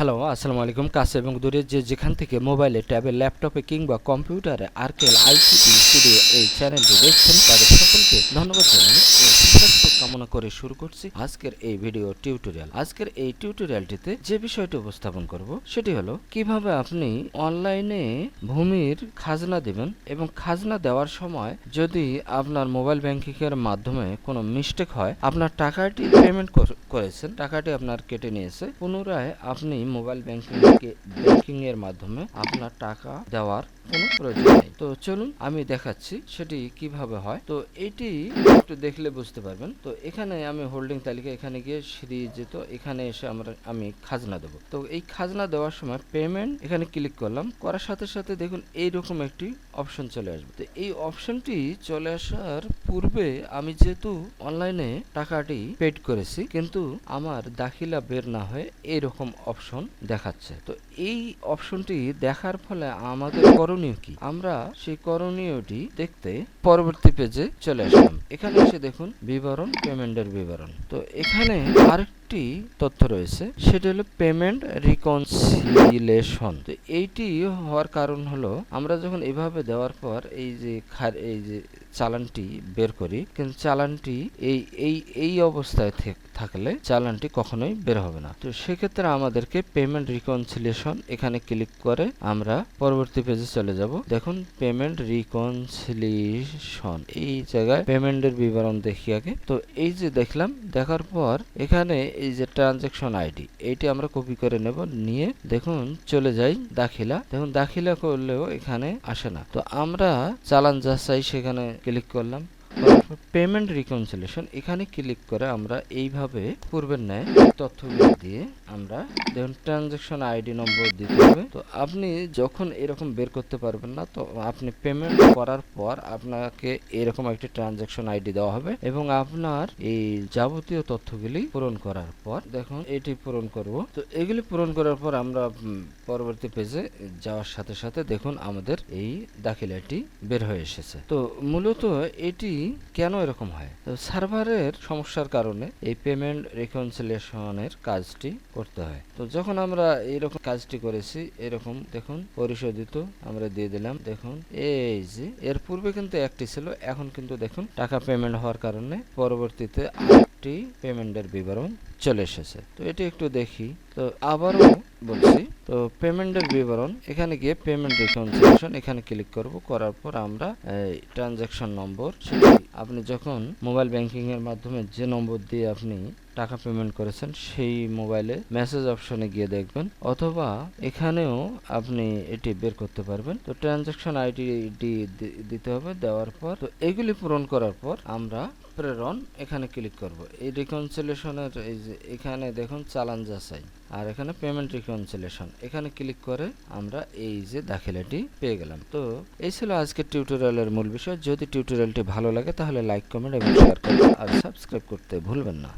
Hello, আসসালামু আলাইকুম। কাছে এবং দূরে যে যেখান থেকে মোবাইলে, ট্যাবে, ল্যাপটপে কিংবা কম্পিউটারে আরকেল আইসিটি স্টুডিও এই চ্যানেলটি দেখছেন, তাদের সকলকে ধন্যবাদ সুস্বাস্থ্য কামনা করে শুরু করছি আজকের এই ভিডিও টিউটোরিয়াল আজকের এই টিউটোরিয়ালটিতে যে বিষয়টি উপস্থাপন করব, সেটি হলো কীভাবে আপনি অনলাইনে ভূমির খাজনা দেবেন এবং খাজনা দেওয়ার সময় যদি আপনার মোবাইল ব্যাংকিং এর মাধ্যমে কোনো মিস্টেক হয়, আপনার টাকাটি পেমেন্ট করেছেন, টাকাটি আপনার কেটে নিয়েছে, পুনরায় আপনি মোবাইল ব্যাংকিং ব্যাংকিং এর মাধ্যমে আপনার টাকা দেওয়ার কোনো প্রয়োজন নেই। তো চলুন আমি দেখাচ্ছি সেটি কীভাবে হয়। তো এটি একটু দেখলে বুঝতে পারবেন। তো এখানে আমি হোল্ডিং তালিকা এখানে গিয়ে সিঁড়ি যেত এখানে এসে আমরা, আমি খাজনা দেবো। তো এই খাজনা দেওয়ার সময় পেমেন্ট এখানে ক্লিক করলাম। করার সাথে সাথে দেখুন এইরকম একটি অপশন চলে আসবে। তো এই অপশনটি চলে আসার পূর্বে আমি যেহেতু অনলাইনে টাকাটি পেড করেছি, কিন্তু আমার দাখিলা বের না হয়ে এইরকম অপশন দেখাচ্ছে। তো এই অপশনটি দেখার ফলে আমাদের করণীয় কি? আমরা সেই করণীয়টি দেখতে পরবর্তী পেজে চলে আসলাম। এখানে এসে দেখুন বিবরণ পেমেন্টের বিবরণ। তো এখানে আরেকটি তথ্য রয়েছে, সেটা হলো পেমেন্ট রিকনসিলেশন তো এইটি হওয়ার কারণ হলো, আমরা যখন এভাবে দেওয়ার পর এই যে এই যে চালানটি বের করি। কিন্তু চালানটি এই এই এই অবস্থায় থাকলে চালানটি কখনোই বের হবে না। তো সেক্ষেত্রে আমাদেরকে পেমেন্ট রিকনসিলেশন এখানে ক্লিক করে আমরা পরবর্তী পেজে চলে যাব। দেখুন পেমেন্ট রিকনসিলেশন এই জায়গায় পেমেন্টের বিবরণ দেখি আগে। তো এই যে দেখলাম, দেখার পর এখানে এই যে ট্রানজেকশন আইডি এইটি আমরা কপি করে নেব, নিয়ে দেখুন, চলে যাই দাখিলা। দেখুন, দাখিলা করলেও এখানে আসে না। তো আমরা চালান যাচাই সেখানে ক্লিক করলাম। পেমেন্ট রিকনসিলেশন এখানে ক্লিক করে আমরা এইভাবে পূর্বের ন্যায় তথ্যগুলো দিয়ে আমরা দেখুন ট্রানজেকশন আইডি নম্বর দিতে হবে। তো আপনি যখন এরকম বের করতে পারবেন না, তো আপনি পেমেন্ট করার পর আপনাকে এরকম একটি ট্রানজেকশন আইডি দেওয়া হবে এবং আপনার এই যাবতীয় তথ্যগুলি পূরণ করার পর দেখুন এটি পূরণ করব। তো এগুলি পূরণ করার পর আমরা পরবর্তী পেজে যাওয়ার সাথে সাথে দেখুন আমাদের এই দাখিলাটি বের হয়ে এসেছে। তো মূলত এটি কেন এরকম হয়? সার্ভারের সমস্যার কারণে এই পেমেন্ট রিকনসিলেশনের কাজটি করতে হয়। তো যখন আমরা এইরকম কাজটি করেছি, এরকম দেখুন, পরিশোধিত আমরা দিয়ে দিলাম। দেখুন, এই যে, এর পূর্বে কিন্তু একটি ছিল, এখন কিন্তু দেখুন, টাকা পেমেন্ট হওয়ার কারণে পরবর্তীতে আরেকটি পেমেন্টের বিবরণ চলে এসেছে। তো এটি একটু দেখি। তো আবারও বলছি তো পেমেন্টের বিবরণ, এখানে গিয়ে পেমেন্ট রিকনসিলেশন এখানে ক্লিক করব, করার পর আমরা ট্রানজাকশন নম্বর আপনি যখন মোবাইল ব্যাংকিং এর মাধ্যমে যে নম্বর দিয়ে আপনি টাকা পেমেন্ট করেছেন, সেই মোবাইলে মেসেজ অপশনে গিয়ে দেখবেন। অথবা এখানেও আপনি এটি বের করতে পারবেন। তো ট্রানজাকশন আইডি দিতে হবে, দেওয়ার পর। তো এগুলি পূরণ করার পর আমরা প্রেরণ এখানে ক্লিক করব। এই রিকনসিলেশনের এই যে, এখানে দেখুন চালান যাচাই আর এখানে পেমেন্ট রিকনসিলেশন এখানে ক্লিক করে আমরা এই যে দাখিলাটি পেয়ে গেলাম। তো এই ছিল আজকের টিউটোরিয়ালের মূল বিষয়। যদি টিউটোরিয়ালটি ভালো লাগে তাহলে লাইক কমেন্ট এবং শেয়ার করবেন আর সাবস্ক্রাইব করতে ভুলবেন না।